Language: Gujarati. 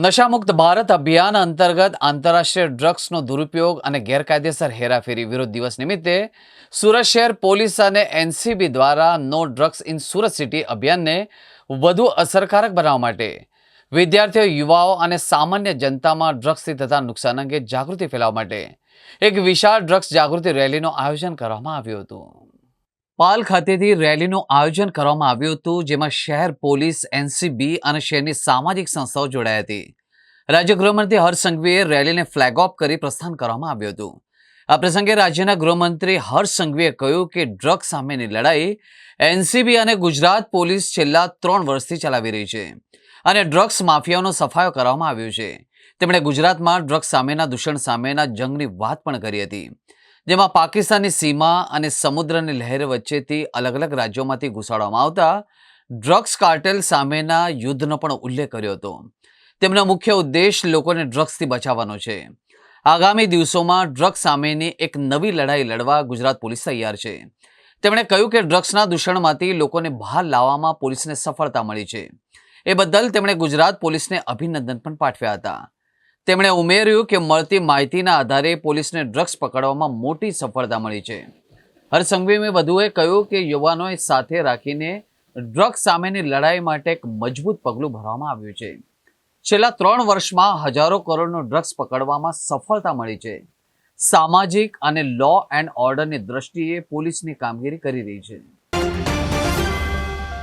નશામુક્ત ભારત અભિયાન અંતર્ગત આંતરરાષ્ટ્રીય ડ્રગ્સનો દુરુપયોગ અને ગેરકાયદેસર હેરાફેરી વિરોધ દિવસ નિમિત્તે સુરત શહેર પોલીસ અને એનસીબી દ્વારા no drugs in Surat city અભિયાનને વધુ અસરકારક બનાવવા માટે વિદ્યાર્થીઓ, યુવાઓ અને સામાન્ય જનતામાં ડ્રગ્સથી થતા નુકસાન અંગે જાગૃતિ ફેલાવવા માટે એક વિશાળ ડ્રગ્સ જાગૃતિ રેલીનું આયોજન કરવામાં આવ્યું હતું. પાલ ખાતેથી રેલીનું આયોજન કરવામાં આવ્યું હતું, જેમાં શહેર પોલીસ, એનસીબી અને શહેરની સામાજિક સંસ્થાઓ જોડાઈ હતી. રાજ્ય ગૃહમંત્રી હર્ષ રેલીને ફ્લેગ ઓફ કરી પ્રસ્થાન કરવામાં આવ્યું હતું. આ પ્રસંગે રાજ્યના ગૃહમંત્રી હર્ષ કહ્યું કે ડ્રગ સામેની લડાઈ એનસીબી અને ગુજરાત પોલીસ છેલ્લા ત્રણ વર્ષથી ચલાવી રહી છે અને ડ્રગ્સ માફિયાઓનો સફાયો કરવામાં આવ્યો છે. તેમણે ગુજરાતમાં ડ્રગ્સ સામેના દૂષણ સામેના જંગની વાત પણ કરી હતી. જેમાં પાકિસ્તાનની સીમા અને સમુદ્રની લહેર વચ્ચેથી અલગ અલગ રાજ્યોમાંથી ઘુસાડવામાં આવતા ડ્રગ્સ કાર્ટેલ સામેના યુદ્ધનો પણ ઉલ્લેખ કર્યો હતો. તેમનો મુખ્ય ઉદ્દેશ લોકોને ડ્રગ્સથી બચાવવાનો છે. આગામી દિવસોમાં ડ્રગ્સ સામેની એક નવી લડાઈ લડવા ગુજરાત પોલીસ તૈયાર છે. તેમણે કહ્યું કે ડ્રગ્સના દૂષણમાંથી લોકોને બહાર લાવવામાં પોલીસને સફળતા મળી છે. એ બદલ તેમણે ગુજરાત પોલીસને અભિનંદન પણ પાઠવ્યા હતા. તેમણે ઉમેર્યું કે મળતી માહિતીના આધારે પોલીસને ડ્રગ્સ પકડવામાં મોટી સફળતા મળી છે. હરસંઘવીએ વધુએ કહ્યું કે યુવાનોએ સાથે રાખીને ડ્રગ્સ સામેની લડાઈ માટે એક મજબૂત પગલું ભરવામાં આવ્યું છે. છેલ્લા ત્રણ વર્ષમાં હજારો કરોડનું ડ્રગ્સ પકડવામાં સફળતા મળી છે. સામાજિક અને લો એન્ડ ઓર્ડરની દ્રષ્ટિએ પોલીસની કામગીરી કરી રહી છે.